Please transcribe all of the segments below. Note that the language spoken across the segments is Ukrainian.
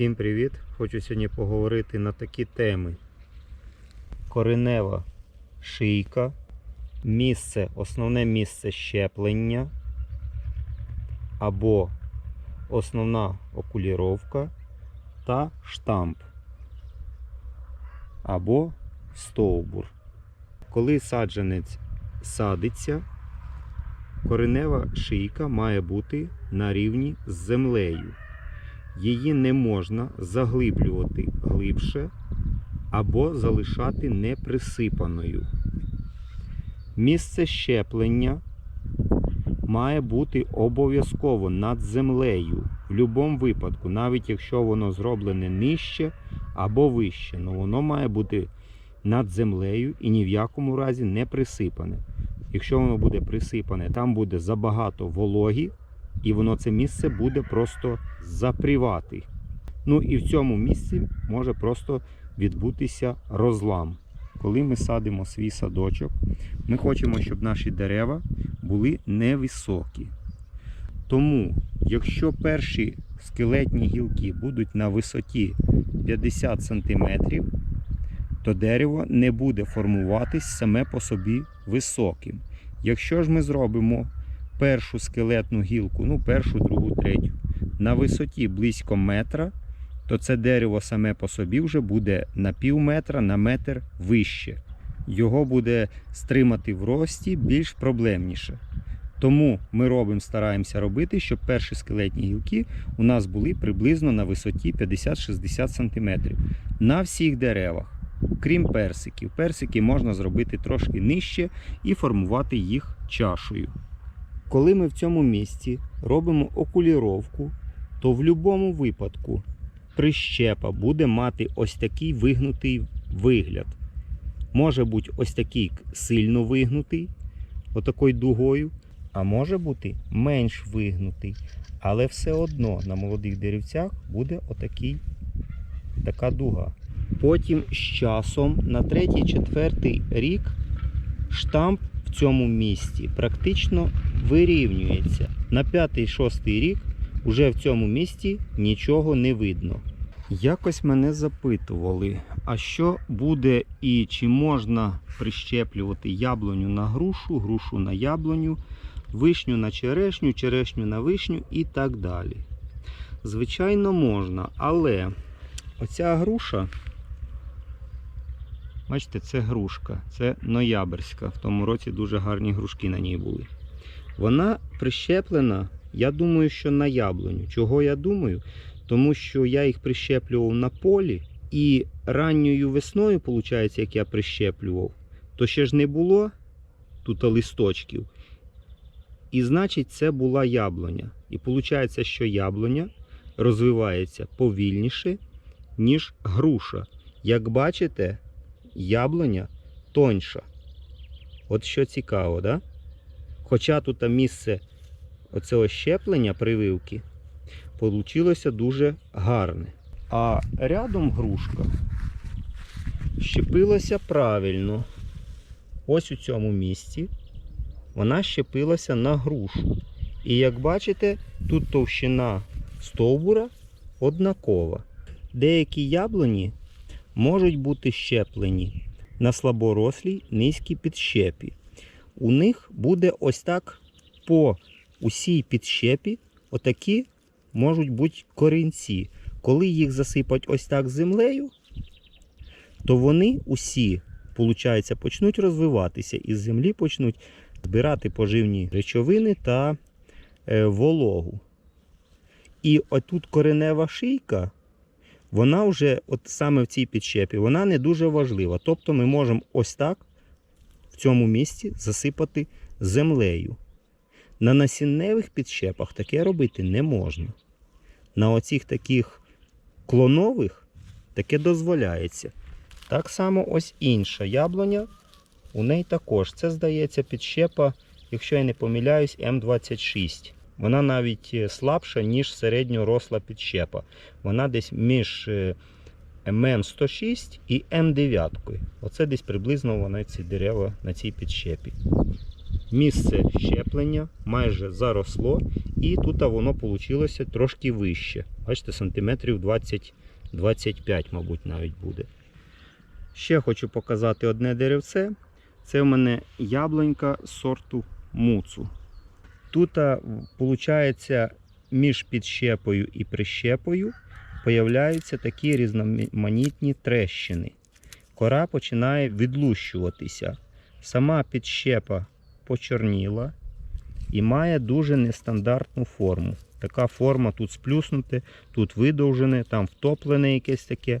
Всім привіт! Хочу сьогодні поговорити на такі теми: коренева шийка, місце, основне місце щеплення або основна окуліровка та штамп або стовбур. Коли саджанець садиться, коренева шийка має бути на рівні з землею. Її не можна заглиблювати глибше або залишати неприсипаною. Місце щеплення має бути обов'язково над землею в будь-якому випадку, навіть якщо воно зроблене нижче або вище, але воно має бути над землею і ні в якому разі не присипане. Якщо воно буде присипане, там буде забагато вологі, і воно це місце буде просто запрівати. Ну і в цьому місці може просто відбутися розлам. Коли ми садимо свій садочок, ми хочемо, щоб наші дерева були невисокі. Тому, якщо перші скелетні гілки будуть на висоті 50 см, то дерево не буде формуватись саме по собі високим. Якщо ж ми зробимо першу скелетну гілку, ну першу, другу, третю, на висоті близько метра, то це дерево саме по собі вже буде на пів метра, на метр вище. Його буде стримати в рості більш проблемніше. Тому ми робимо, стараємося робити, щоб перші скелетні гілки у нас були приблизно на висоті 50-60 см на всіх деревах. Крім персиків. Персики можна зробити трошки нижче і формувати їх чашею. Коли ми в цьому місці робимо окуліровку, то в будь-якому випадку прищепа буде мати ось такий вигнутий вигляд. Може бути ось такий сильно вигнутий, отакою дугою, а може бути менш вигнутий. Але все одно на молодих деревцях буде отакий, така дуга. Потім з часом на третій-четвертий рік штамп в цьому місці практично вирівнюється. На п'ятий-шостий рік уже в цьому місці нічого не видно. Якось мене запитували, а що буде і чи можна прищеплювати яблуню на грушу, грушу на яблуню, вишню на черешню, черешню на вишню і так далі. Звичайно, можна, але оця груша, бачите, це грушка, це ноябрьська. В тому році дуже гарні грушки на ній були. Вона прищеплена, я думаю, що на яблуню. Чого я думаю? Тому що я їх прищеплював на полі, і ранньою весною, виходить, як я прищеплював, то ще ж не було тут листочків. І значить, це була яблуня. І виходить, що яблуня розвивається повільніше, ніж груша. Як бачите, яблуня тоньша. От що цікаво, да? Хоча тут місце оцього щеплення прививки получилося дуже гарне. А рядом грушка щепилася правильно. Ось у цьому місці вона щепилася на грушу. І як бачите, тут товщина стовбура однакова. Деякі яблуні можуть бути щеплені на слаборослій низькій підщепі. У них буде ось так по усій підщепі отакі можуть бути корінці. Коли їх засипать ось так землею, то вони усі, виходить, почнуть розвиватися і з землі почнуть збирати поживні речовини та е, вологу. І отут коренева шийка, вона вже, от саме в цій підщепі, вона не дуже важлива. Тобто ми можемо ось так в цьому місці засипати землею. На насінневих підщепах таке робити не можна. На оцих таких клонових таке дозволяється. Так само ось інша яблуня. У неї також. Це, здається, підщепа, якщо я не помиляюсь, М26. Вона навіть е, слабша, ніж середньоросла підщепа. Вона десь між е, ММ106 і М9. Оце десь приблизно вона ці дерева на цій підщепі. місце щеплення майже заросло, і тут воно вийшло трошки вище. Бачите, сантиметрів 20-25, мабуть, навіть буде. Ще хочу показати одне деревце. Це в мене яблунька сорту муцу. Тут, виходить, між підщепою і прищепою появляються такі різноманітні трещини. Кора починає відлущуватися. Сама підщепа почорніла і має дуже нестандартну форму. Така форма тут сплюснуте, тут видовжене, там втоплене якесь таке.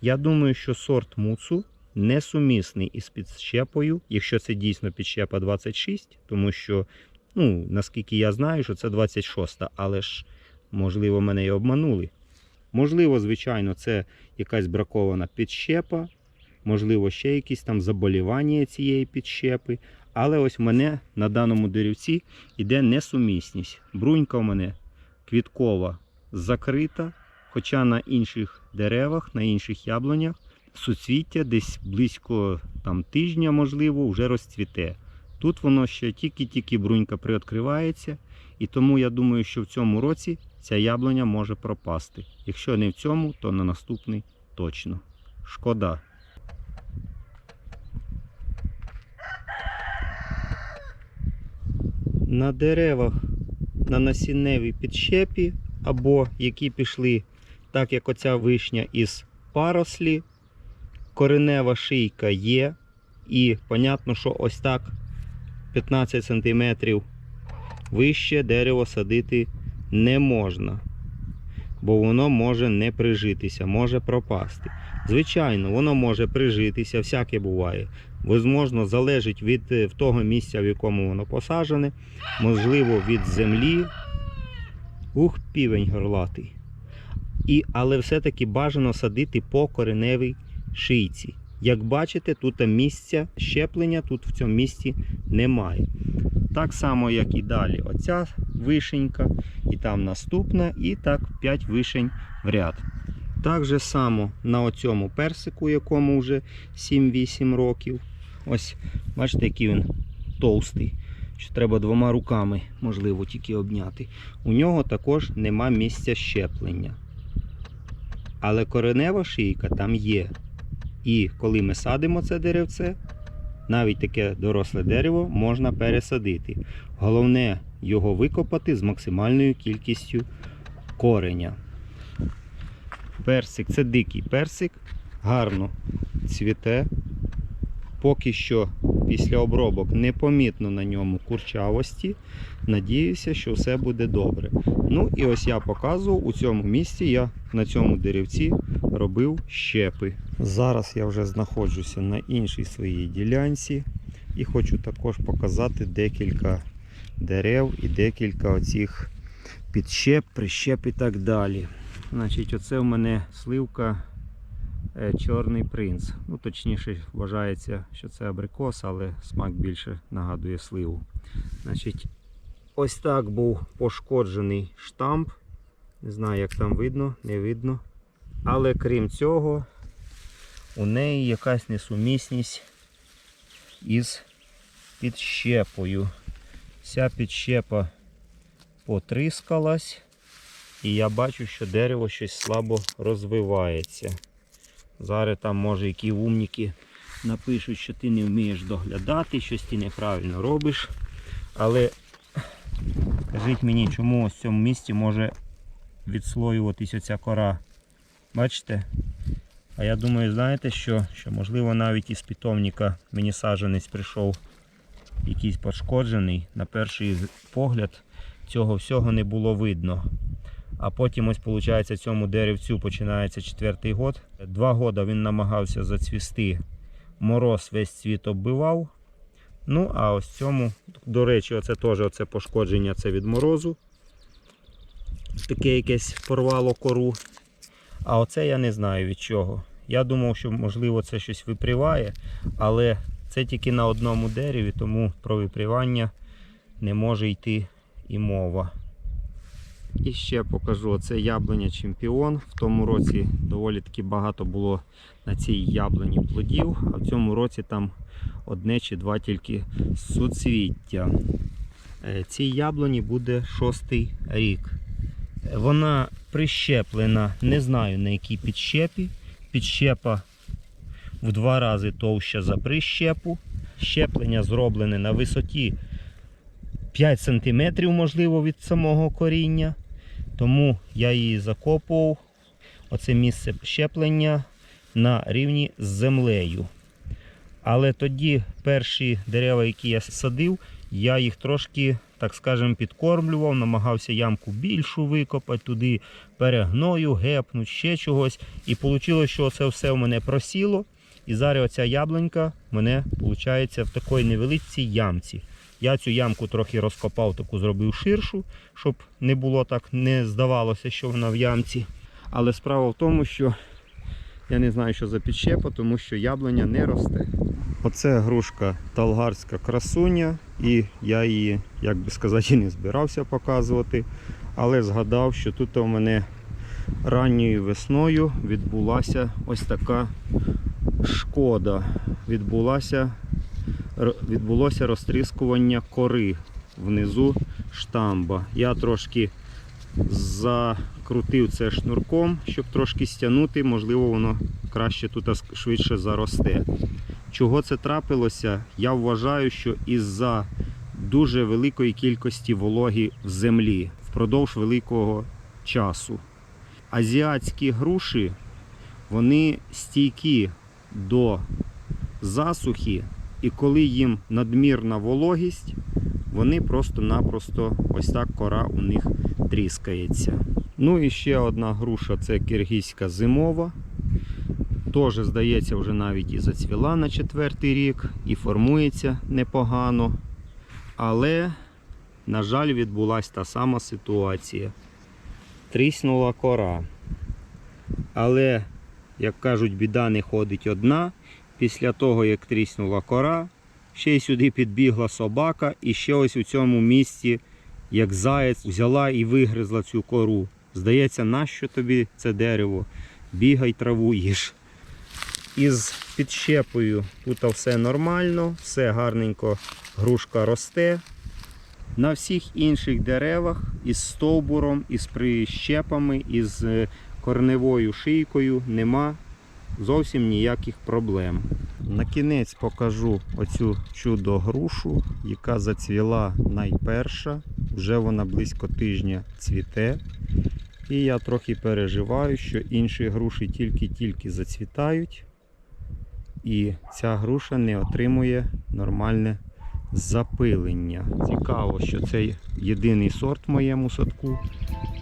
Я думаю, що сорт муцу несумісний із підщепою, якщо це дійсно підщепа 26, тому що, ну, наскільки я знаю, що це 26, але ж, можливо, мене і обманули. Можливо, звичайно, це якась бракована підщепа, можливо, ще якісь там заболівання цієї підщепи. Але ось в мене на даному деревці йде несумісність. Брунька в мене квіткова закрита, хоча на інших деревах, на інших яблунях суцвіття десь близько там, тижня, можливо, вже розцвіте. Тут воно ще тільки-тільки брунька приоткривається, і тому я думаю, що в цьому році ця яблуня може пропасти. Якщо не в цьому, то на наступний точно. Шкода. На деревах на насінневій підщепі, або які пішли, так як оця вишня із парослі, коренева шийка є. І понятно, що ось так 15 см вище дерево садити не можна, бо воно може не прижитися, може пропасти. Звичайно, воно може прижитися, всяке буває. Возможно, залежить від е, того місця, в якому воно посаджене, можливо, від землі. Ух, півень горлатий. І, але все-таки бажано садити по кореневій шийці. Як бачите, тут місця щеплення тут в цьому місці немає. Так само, як і далі. Оця вишенька, і там наступна, і так 5 вишень в ряд. Так же само на оцьому персику, якому вже 7-8 років. Ось, бачите, який він товстий. Що треба двома руками, можливо, тільки обняти. У нього також нема місця щеплення. Але коренева шийка там є. І коли ми садимо це деревце, навіть таке доросле дерево можна пересадити. Головне його викопати з максимальною кількістю кореня. Персик це дикий персик, гарно цвіте. Поки що після обробок непомітно на ньому курчавості. Надіюся, що все буде добре. Ну і ось я показував у цьому місці, я на цьому деревці робив щепи. Зараз я вже знаходжуся на іншій своїй ділянці і хочу також показати декілька дерев і декілька оцих підщеп, прищеп і так далі. Значить, оце в мене сливка Чорний принц. Ну, точніше, вважається, що це абрикос, але смак більше нагадує сливу. Значить, ось так був пошкоджений штамп. Не знаю, як там видно, не видно. Але крім цього, у неї якась несумісність із підщепою. Вся підщепа потріскалась, і я бачу, що дерево щось слабо розвивається. Зараз там, може, які умніки напишуть, що ти не вмієш доглядати, щось ти неправильно робиш. Але скажіть мені, чому ось в цьому місці може відслоюватись оця кора. Бачите? А я думаю, знаєте що? Що можливо навіть із питомника мені саджанець прийшов якийсь пошкоджений. На перший погляд цього всього не було видно. А потім ось виходить цьому деревцю починається четвертий год. Два роки він намагався зацвісти. Мороз весь цвіт оббивав. Ну, а ось цьому, до речі, оце теж оце пошкодження це від морозу. Таке якесь порвало кору. А оце я не знаю від чого. Я думав, що можливо це щось випріває, але це тільки на одному дереві, тому про випрівання не може йти і мова. І ще покажу оце яблуня чемпіон. В тому році доволі таки багато було на цій яблуні плодів, а в цьому році там одне чи два тільки суцвіття. Е, Цій яблуні буде шостий рік. Е, Вона прищеплена, не знаю на якій підщепі. Підщепа в два рази товща за прищепу. Щеплення зроблене на висоті 5 см, можливо, від самого коріння. Тому я її закопував. Оце місце щеплення на рівні з землею. Але тоді перші дерева, які я садив, я їх трошки, так скажемо, підкормлював, намагався ямку більшу викопати, туди перегною, гепнуть, ще чогось. І вийшло, що це все в мене просіло. І зараз оця яблунька в мене виходить в такій невеличкій ямці. Я цю ямку трохи розкопав, таку зробив ширшу, щоб не було так, не здавалося, що вона в ямці. Але справа в тому, що я не знаю, що за підщепа, тому що яблуня не росте. Оце грушка талгарська красуня, і я її, як би сказати, не збирався показувати. Але згадав, що тут у мене ранньою весною відбулася ось така шкода. Відбулася, відбулося розтріскування кори внизу штамба. Я трошки закрутив це шнурком, щоб трошки стягнути, можливо, воно краще тут швидше заросте. Чого це трапилося? Я вважаю, що із-за дуже великої кількості вологи в землі впродовж великого часу. Азіатські груші вони стійкі до засухи, і коли їм надмірна вологість, вони просто-напросто ось так кора у них тріскається. Ну і ще одна груша це киргизька зимова. Теж, здається, вже навіть і зацвіла на четвертий рік, і формується непогано. Але, на жаль, відбулася та сама ситуація. Тріснула кора. Але, як кажуть, біда не ходить одна. Після того, як тріснула кора, ще й сюди підбігла собака, і ще ось у цьому місці, як заєць, взяла і вигризла цю кору. Здається, нащо тобі це дерево? Бігай траву їж. Із підщепою тут все нормально, все гарненько, грушка росте. На всіх інших деревах із стовбуром, із прищепами, із е, корневою шийкою нема зовсім ніяких проблем. На кінець покажу оцю чудо грушу, яка зацвіла найперша. Вже вона близько тижня цвіте. І я трохи переживаю, що інші груші тільки-тільки зацвітають. І ця груша не отримує нормальне запилення. Цікаво, що це єдиний сорт в моєму садку,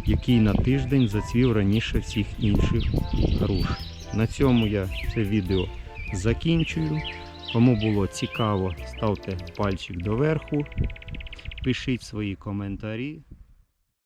який на тиждень зацвів раніше всіх інших груш. На цьому я це відео закінчую. Кому було цікаво, ставте пальчик доверху, пишіть свої коментарі.